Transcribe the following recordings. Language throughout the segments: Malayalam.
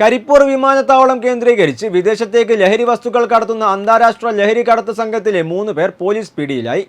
കരിപ്പൂർ വിമാനത്താവളം കേന്ദ്രീകരിച്ച് വിദേശത്തേക്ക് ലഹരി വസ്തുക്കൾ കടത്തുന്ന അന്താരാഷ്ട്ര ലഹരി കടത്ത് സംഘത്തിലെ മൂന്ന് പേർ പോലീസ് പിടിയിലായി.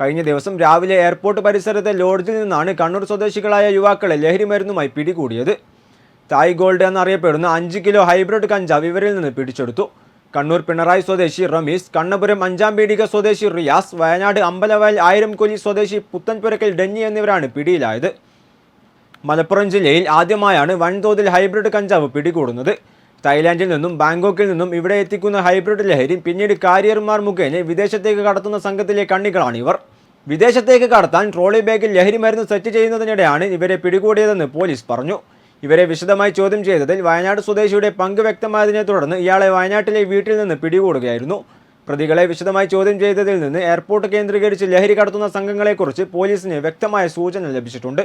കഴിഞ്ഞ ദിവസം രാവിലെ എയർപോർട്ട് പരിസരത്തെ ലോഡ്ജിൽ നിന്നാണ് കണ്ണൂർ സ്വദേശികളായ യുവാക്കളെ ലഹരി മരുന്നുമായി പിടികൂടിയത്. തായ് ഗോൾഡ് എന്നറിയപ്പെടുന്ന അഞ്ച് കിലോ ഹൈബ്രിഡ് കഞ്ചാവ് ഇവരിൽ നിന്ന് പിടിച്ചെടുത്തു. കണ്ണൂർ പിണറായി സ്വദേശി റമീസ് കണ്ണപുരം അഞ്ചാം പീടിക സ്വദേശി റിയാസ് വയനാട് അമ്പലവയൽ ആയിരം സ്വദേശി പുത്തൻപുരക്കൽ ഡെന്നി എന്നിവരാണ് പിടിയിലായത്. മലപ്പുറം ജില്ലയിൽ ആദ്യമായാണ് വൻതോതിൽ ഹൈബ്രിഡ് കഞ്ചാവ് പിടികൂടുന്നത്. തായ്ലാന്റിൽ നിന്നും ബാങ്കോക്കിൽ നിന്നും ഇവിടെ എത്തിക്കുന്ന ഹൈബ്രിഡ് ലഹരി പിന്നീട് കാരിയർമാർ മുഖേന വിദേശത്തേക്ക് കടത്തുന്ന സംഘത്തിലെ കണ്ണികളാണ് ഇവർ. വിദേശത്തേക്ക് കടത്താൻ ട്രോളി ബാഗിൽ ലഹരി മരുന്ന് സെറ്റ് ചെയ്യുന്നതിനിടെയാണ് ഇവരെ പിടികൂടിയതെന്ന് പോലീസ് പറഞ്ഞു. ഇവരെ വിശദമായി ചോദ്യം ചെയ്തതിൽ വയനാട് സ്വദേശിയുടെ പങ്ക് വ്യക്തമായതിനെ തുടർന്ന് ഇയാളെ വയനാട്ടിലെ വീട്ടിൽ നിന്ന് പിടികൂടുകയായിരുന്നു. പ്രതികളെ വിശദമായി ചോദ്യം ചെയ്തതിൽ നിന്ന് എയർപോർട്ട് കേന്ദ്രീകരിച്ച് ലഹരി കടത്തുന്ന സംഘങ്ങളെക്കുറിച്ച് പോലീസിന് വ്യക്തമായ സൂചന ലഭിച്ചിട്ടുണ്ട്.